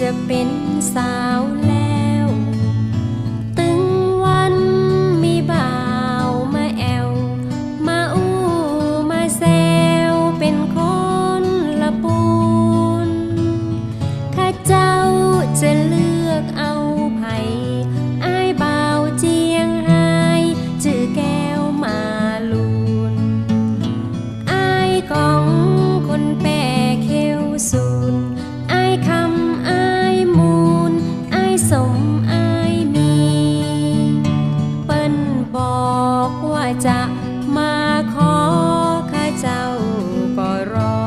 จะเป็นสาว มาขอข้าเจ้าก็รอ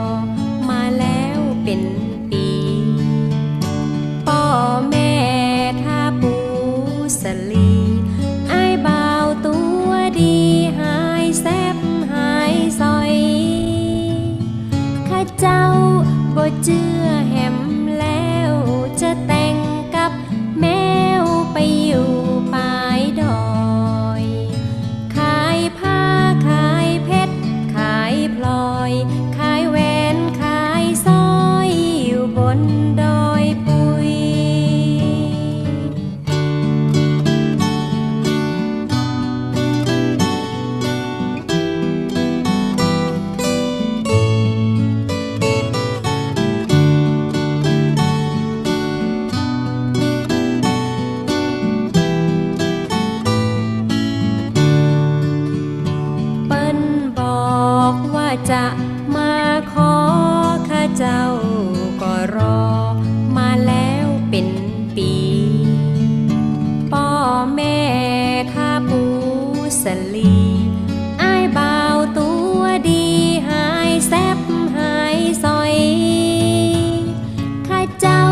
มาแล้วเป็นปีป่อแม่ท่าปูสลีไอ้เบาตัวดีหายแซบหายซอยข้าเจ้าบ่เจือแห นดอยปุย จะ สลีอายเบาตัวดีหายแซบหายซอยข้าเจ้า